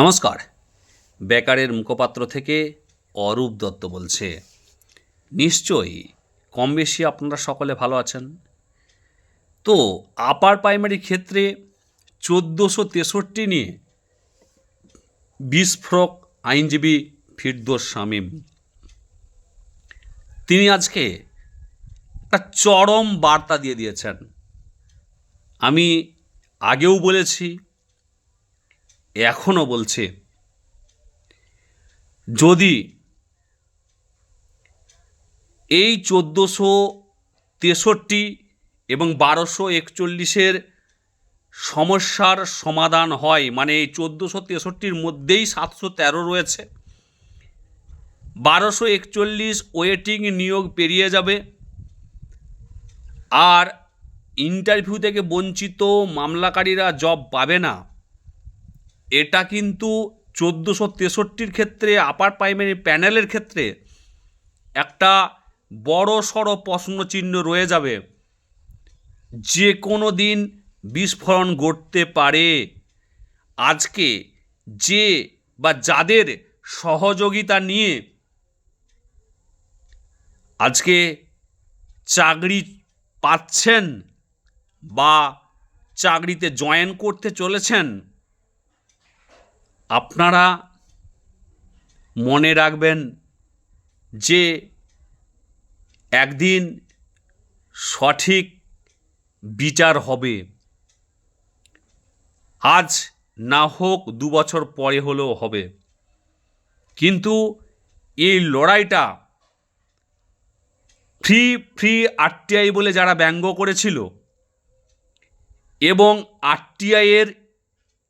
নমস্কার। বেকারের মুখপাত্র থেকে অরূপ দত্ত বলছে, নিশ্চয়ই কম বেশি আপনারা সকলে ভালো আছেন? তো আপার প্রাইমারির ক্ষেত্রে চোদ্দোশো তেষট্টি নিয়ে বিস্ফোরক আইনজীবী ফিরদোস শামীম। তিনি আজকে একটা চরম বার্তা দিয়ে দিয়েছেন। আমি আগেও বলেছি এখনও বলছে, যদি এই চোদ্দোশো তেষট্টি এবং বারোশো একচল্লিশের সমস্যার সমাধান হয় মানে এই চোদ্দোশো তেষট্টির মধ্যেই সাতশো তেরো রয়েছে, বারোশো একচল্লিশ ওয়েটিং নিয়োগ পেরিয়ে যাবে, আর ইন্টারভিউ থেকে বঞ্চিত মামলাকারীরা জব পাবে না এটা কিন্তু চোদ্দোশো তেষট্টির ক্ষেত্রে আপার প্রাইমারি প্যানেলের ক্ষেত্রে একটা বড় সড়ো প্রশ্নচিহ্ন রয়ে যাবে। যে কোনো দিন বিস্ফোরণ ঘটতে পারে। আজকে যে বা যাদের সহযোগিতা নিয়ে আজকে চাকরি পাচ্ছেন বা চাকরিতে জয়েন করতে চলেছেন আপনারা মনে রাখবেন যে একদিন সঠিক বিচার হবে। আজ না হোক দু বছর পরে হলেও হবে। কিন্তু এই লড়াইটা ফ্রি ফ্রি আরটিআই বলে যারা ব্যঙ্গ করেছিল এবং আরটিআইয়ের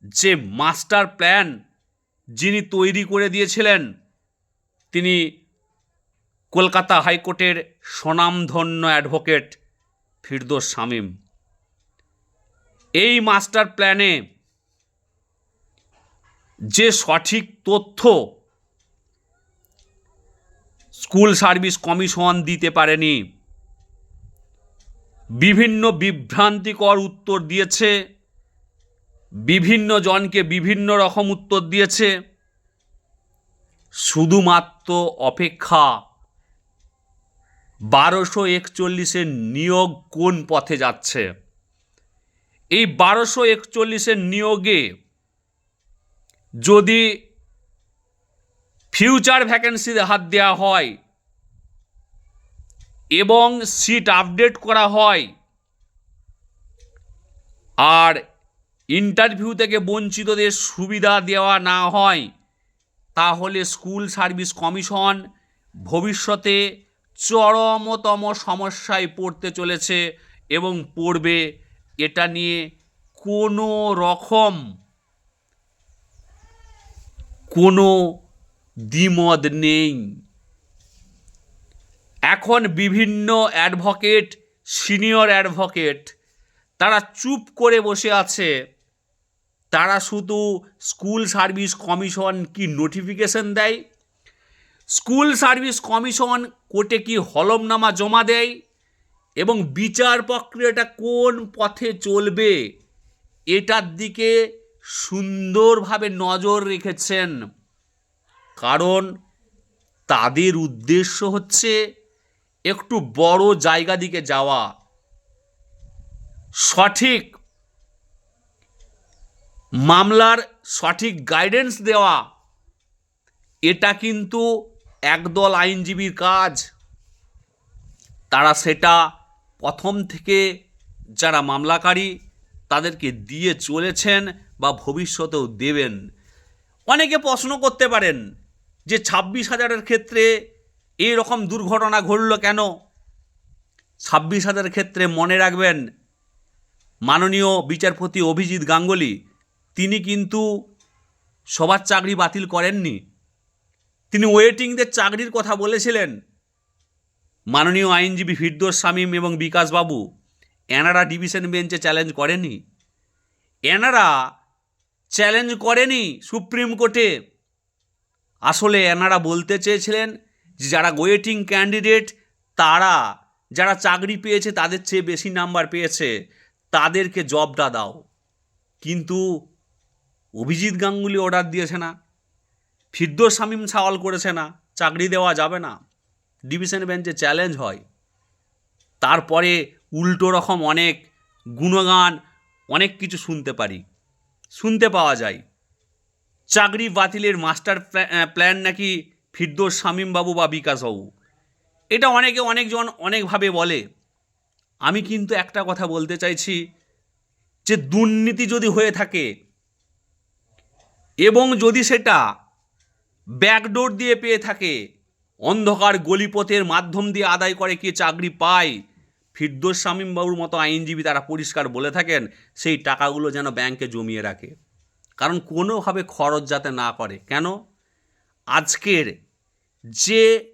যে মাস্টার প্ল্যান যিনি তৈরি করে দিয়েছিলেন, তিনি কলকাতা হাইকোর্টের স্বনামধন্য অ্যাডভোকেট ফিরদোস শামীম। এই মাস্টার প্ল্যানে যে সঠিক তথ্য স্কুল সার্ভিস কমিশন দিতে পারেনি, বিভিন্ন বিভ্রান্তিকর উত্তর দিয়েছে বিভিন্ন জনকে বিভিন্ন রকম উত্তর দিয়েছে। শুধুমাত্র অপেক্ষা বারোশো একচল্লিশের নিয়োগ কোন পথে যাচ্ছে? এই বারোশো একচল্লিশের নিয়োগে যদি ফিউচার ভ্যাকেন্সিতে হাত দেওয়া হয় এবং সিট আপডেট করা হয়, আর ইন্টারভিউ থেকে বঞ্চিতদের সুবিধা দেওয়া না হয়, তাহলে স্কুল সার্ভিস কমিশন ভবিষ্যতে চরমতম সমস্যায় পড়তে চলেছে এবং পড়বে। এটা নিয়ে কোনো রকম, কোনো দ্বিমত নেই। এখন বিভিন্ন অ্যাডভোকেট, সিনিয়র অ্যাডভোকেট, তারা চুপ করে বসে আছে। তারা শুধু স্কুল সার্ভিস কমিশন কি নোটিফিকেশন দেয়? স্কুল সার্ভিস কমিশন কোর্টে কি হলমনামা জমা দেয়? এবং বিচার প্রক্রিয়াটা কোন পথে চলবে? এটার দিকে সুন্দরভাবে নজর রেখেছেন। কারণ তাদের উদ্দেশ্য হচ্ছে একটু বড় জায়গা দিকে যাওয়া। সঠিক মামলার সঠিক গাইডেন্স দেওয়া, এটা কিন্তু একদল আইনজীবীর কাজ। তারা সেটা প্রথম থেকে যারা মামলাকারী, তাদেরকে দিয়ে চলেছেন বা ভবিষ্যতেও দেবেন। অনেকে প্রশ্ন করতে পারেন যে ছাব্বিশ হাজারের ক্ষেত্রে এই রকম দুর্ঘটনা ঘটল কেন? ছাব্বিশ হাজারের ক্ষেত্রে মনে রাখবেন, মাননীয় বিচারপতি অভিজিৎ গাঙ্গুলি তিনি কিন্তু সবার চাকরি বাতিল করেননি। তিনি ওয়েটিংদের চাকরির কথা বলেছিলেন। মাননীয় আইনজীবী ফিরদোস শামীম এবং বিকাশবাবু এনারা ডিভিশন বেঞ্চে চ্যালেঞ্জ করেনি। এনারা চ্যালেঞ্জ করেনি সুপ্রিম কোর্টে। আসলে এনারা বলতে চেয়েছিলেন যে যারা ওয়েটিং ক্যান্ডিডেট, তারা যারা চাকরি পেয়েছে, তাদের চেয়ে বেশি নাম্বার পেয়েছে, তাদেরকে জবটা দাও। কিন্তু অভিজিৎ গাঙ্গুলি অর্ডার দিয়েছে না। ফিরদোস শামীম সওয়াল করেছে না। চাকরি দেওয়া যাবে না। ডিভিশন বেঞ্চে চ্যালেঞ্জ হয়। তারপরে উল্টো রকম অনেক গুণগান, অনেক কিছু শুনতে পারি। শুনতে পাওয়া যায়। চাকরি বাতিলের মাস্টার প্ল্যান নাকি ফিরদোস শামীমবাবু বা বিকাশবাবু এটা অনেকে অনেকজন অনেকভাবে বলে। আমি কিন্তু একটা কথা বলতে চাইছি যে দুর্নীতি যদি হয়ে থাকে এবং যদি সেটা ব্যাকডোর দিয়ে পেয়ে থাকে, অন্ধকার গলিপথের মাধ্যম দিয়ে আদায় করে কে চাকরি পায়, ফিরদোস শামীমবাবুর মতো আইনজীবী তারা পরিষ্কার বলে থাকেন, সেই টাকাগুলো যেন ব্যাংকে জমিয়ে রাখে। কারণ কোনোভাবে খরচ যাতে না করে। কেন? আজকের যে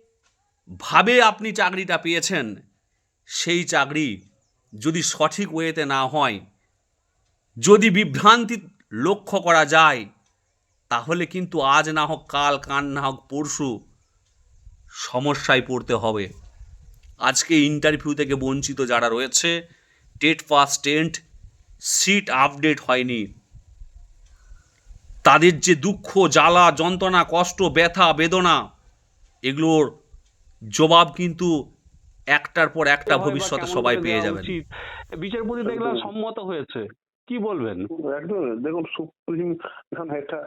ভাবে আপনি চাকরিটা পেয়েছেন, সেই চাকরি যদি সঠিক ওয়েতে না হয়, যদি বিভ্রান্তি লক্ষ্য করা যায় তাহলে কিন্তু আজ না হোক কাল কান না হোক পরশু সমস্যায় পড়তে হবে। আজকে ইন্টারভিউ থেকে বঞ্চিত যারা রয়েছে টেট পাস টেন্ট সিট আপডেট হয়নি। তাদের যে দুঃখ জ্বালা যন্ত্রণা কষ্ট ব্যথা বেদনা এগুলোর জবাব কিন্তু একটার পর একটা ভবিষ্যতে সবাই পেয়ে যাবেন। বিচারপতি দেখলাম সম্মত হয়েছে। কি বলবেন? একদম। দেখুন সুপ্রিম এখন এটা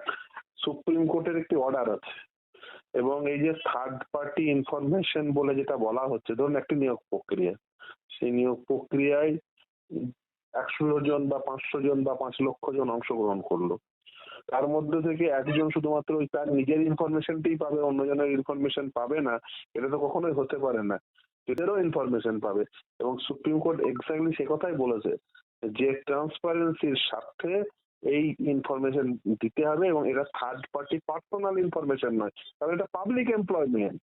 সুপ্রিম কোর্টের একটি অর্ডার আছে। এবং এই যে থার্ড পার্টি ইনফরমেশন বলে যেটা বলা হচ্ছে, ধরুন একটি নিয়োগ প্রক্রিয়া। সেই নিয়োগ প্রক্রিয়ায় একশো জন বা পাঁচশো জন বা পাঁচ লক্ষ জন অংশগ্রহণ করল। তার মধ্যে থেকে একজন শুধুমাত্র ওই তার নিজের ইনফরমেশনটাই পাবে, অন্যজনের ইনফরমেশন পাবে না, এটা তো কখনোই হতে পারে না। এদেরও ইনফরমেশন পাবে। এবং সুপ্রিম কোর্ট এক্স্যাক্টলি সে কথাই বলেছে যে ট্রান্সপারেন্সির স্বার্থে এই ইনফরমেশন দিতে হবে এবং এটা থার্ড পার্টি পার্সোনাল ইনফরমেশন নয়। কারণ এটা পাবলিক এমপ্লয়মেন্ট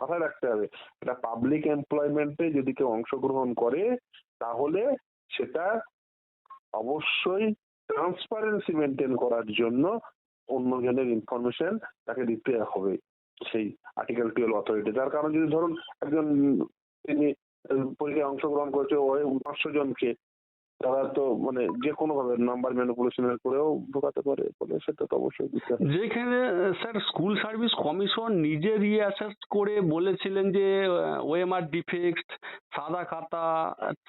মাথায় রাখতে হবে। এটা পাবলিক এমপ্লয়মেন্টে যদি কেউ অংশগ্রহণ করে, তাহলে সেটা অবশ্যই ট্রান্সপারেন্সি মেনটেন করার জন্য অন্যজনের ইনফরমেশন তাকে দিতে হবে সেই আর্টিকেল টুয়েলভ অথরিটি তার কারণ যদি ধরুন একজন তিনি পরীক্ষায় অংশগ্রহণ করেছে ওই পাঁচশো জনকে তারা তো মানে যে কোনো ভাবে নাম্বার ম্যানিপুলেশনের করেও ঢোকাতে পারে বলে সেটা তো অবশ্যই যেখানে স্যার স্কুল সার্ভিস কমিশন নিজে রিঅ্যাসেস করে বলেছিলেন যে ওএমআর ডিফেক্ট সাদা খাতা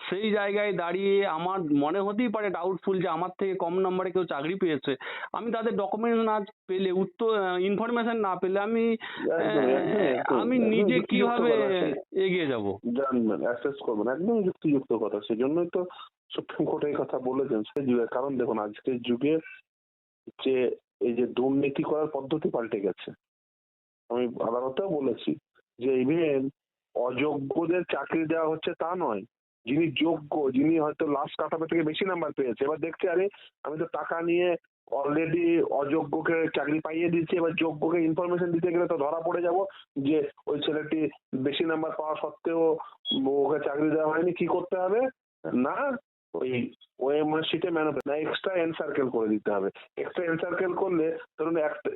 সেই জায়গায় দাঁড়িয়ে আমার মনে হতেই পারে ডাউটফুল যে আমার থেকে কম নম্বরে কেউ চাকরি পেয়েছে। আমি তাদের ডকুমেন্ট না পেলে উত্তর ইনফরমেশন না পেলে আমি আমি নিজে কীভাবে এগিয়ে যাব? জানবেন অ্যাসেস করবেন একদম যুক্তিযুক্ত কথা। সেজন্যই তো সুপ্রিম কোর্ট এই কথা বলেছেন সে যুগে। কারণ দেখুন আজকের যুগে যে এই যে দুর্নীতি করার পদ্ধতি পাল্টে গেছে। আমি আদালতেও বলেছি যে ইভেন অযোগ্যদের চাকরি দেওয়া হচ্ছে তা নয়। যিনি যোগ্য, যিনি হয়তো লাস্ট কাটাপে থেকে বেশি নাম্বার পেয়েছে। এবার দেখছে, আরে, আমি তো টাকা নিয়ে অলরেডি অযোগ্যকে চাকরি পাইয়ে দিচ্ছি এবার যোগ্যকে ইনফরমেশন দিতে গেলে তো ধরা পড়ে যাব যে, ওই ছেলেটি বেশি নাম্বার পাওয়া সত্ত্বেও ওকে চাকরি দেওয়া হয়নি। কি করতে হবে? না, ওই ওএমআর শিটে ম্যানুফ্যাক্ট না এক্সট্রা এন সার্কেল করে দিতে হবে। এক্সট্রা এন সার্কেল করলে, ধরুন একটা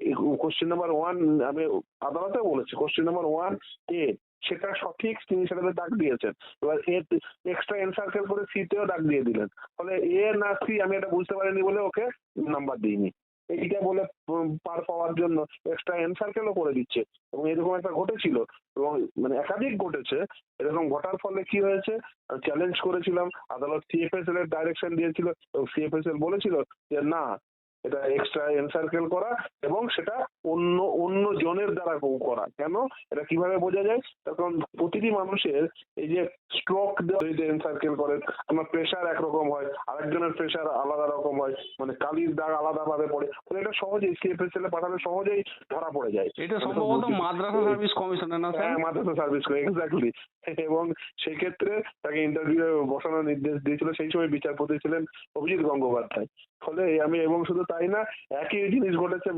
কোশ্চেন নাম্বার ওয়ান আমি আদালতে বলেছি কোশ্চেন নাম্বার ওয়ান এ সেটা সঠিক তিনি সেটাতে ডাক দিয়েছেন। এবার এর এক্সট্রা এন সার্কেল করে সিতেও ডাক দিয়ে দিলেন। ফলে এ না সি আমি এটা বুঝতে পারিনি বলে ওকে নাম্বার দিইনি। এইটা বলে পার পাওয়ার জন্য এক্সট্রা এন সার্কেলও করে দিচ্ছে। এবং এরকম একটা ঘটেছিল। এবং মানে একাধিক ঘটেছে। এরকম ঘটার ফলে কি হয়েছে? চ্যালেঞ্জ করেছিলাম। আদালত সিএফএসএল এর ডাইরেকশন দিয়েছিল। এবং সিএফএসএল বলেছিল যে, না এটা এক্সট্রা এনসার্কেল করা এবং সেটা অন্য অন্য জনের দ্বারা করা। কেন? এটা কীভাবে বোঝা যায়? তার কারণ প্রতিটি মানুষের এই যে স্ট্রোক দেওয়া এনসার্কেল করে আমার প্রেশার একরকম হয় আরেকজনের প্রেশার আলাদা রকম হয় মানে কালির দাগ আলাদা ভাবে পড়ে ফলে এটা সহজেই সিএফএসএল এ পাঠালে সহজেই ধরা পড়ে যায়। এটা সম্ভবত মাদ্রাসা সার্ভিস কমিশনের না স্যার? হ্যাঁ মাদ্রাসা সার্ভিস এক্স্যাক্টলি এবং সেই ক্ষেত্রে তাকে ইন্টারভিউ বসানোর নির্দেশ দিয়েছিল সেই সময় বিচারপতি ছিলেন অভিজিৎ গঙ্গোপাধ্যায়। ফলে আমি এবং শুধু তাই না? একই জিনিস ঘটেছে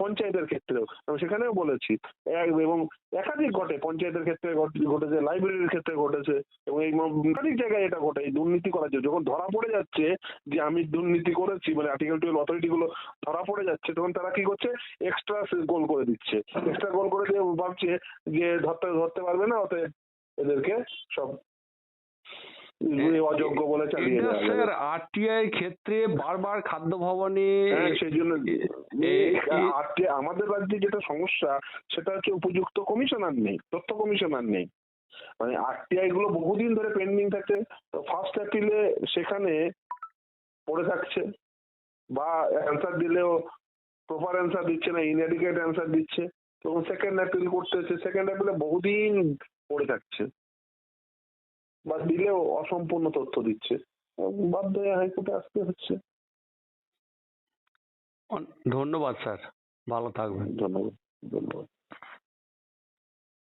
পঞ্চায়েতের ক্ষেত্রেও। আমি সেখানেও বলেছি। এবং একাধিক ঘটে। পঞ্চায়েতের ক্ষেত্রে ঘট- ঘটেছে, লাইব্রেরির ক্ষেত্রে ঘটেছে, এবং এই একাধিক জায়গায় এটা ঘটে। এই দুর্নীতি করার জন্য যখন ধরা পড়ে যাচ্ছে যে আমি দুর্নীতি করেছি মানে আর্টিকেল টুয়েলভ অথরিটি গুলো ধরা পড়ে যাচ্ছে, তখন তারা কি করছে? এক্সট্রা গোল করে দিচ্ছে। এক্সট্রা গোল করে দিয়ে ভাবছে যে ধরতে ধরতে পারবে না, অতএব এদেরকে সব অযোগ্য বলে চালিয়ে স্যার আরটিআই এর ক্ষেত্রে বারবার খাদ্য ভবনে হ্যাঁ সেই জন্য আমাদের রাজ্যে যেটা সমস্যা সেটা হচ্ছে উপযুক্ত কমিশনার নেই তথ্য কমিশনার নেই। মানে আরটিআই গুলো বহুদিন ধরে পেন্ডিং থাকে তো ফার্স্ট অ্যাপিলে সেখানে পড়ে থাকছে বা অ্যান্সার দিলেও প্রপার অ্যান্সার দিচ্ছে না ইনএডিকেট অ্যান্সার দিচ্ছে তখন সেকেন্ড অ্যাপিল করতে হচ্ছে সেকেন্ড অ্যাপিলে বহুদিন পড়ে থাকছে। বা দিলেও অসম্পূর্ণ তথ্য দিচ্ছে। বাধ্য হয়ে হাইকোর্টে আসতে হচ্ছে। ধন্যবাদ স্যার। ভালো থাকবেন। ধন্যবাদ। ধন্যবাদ।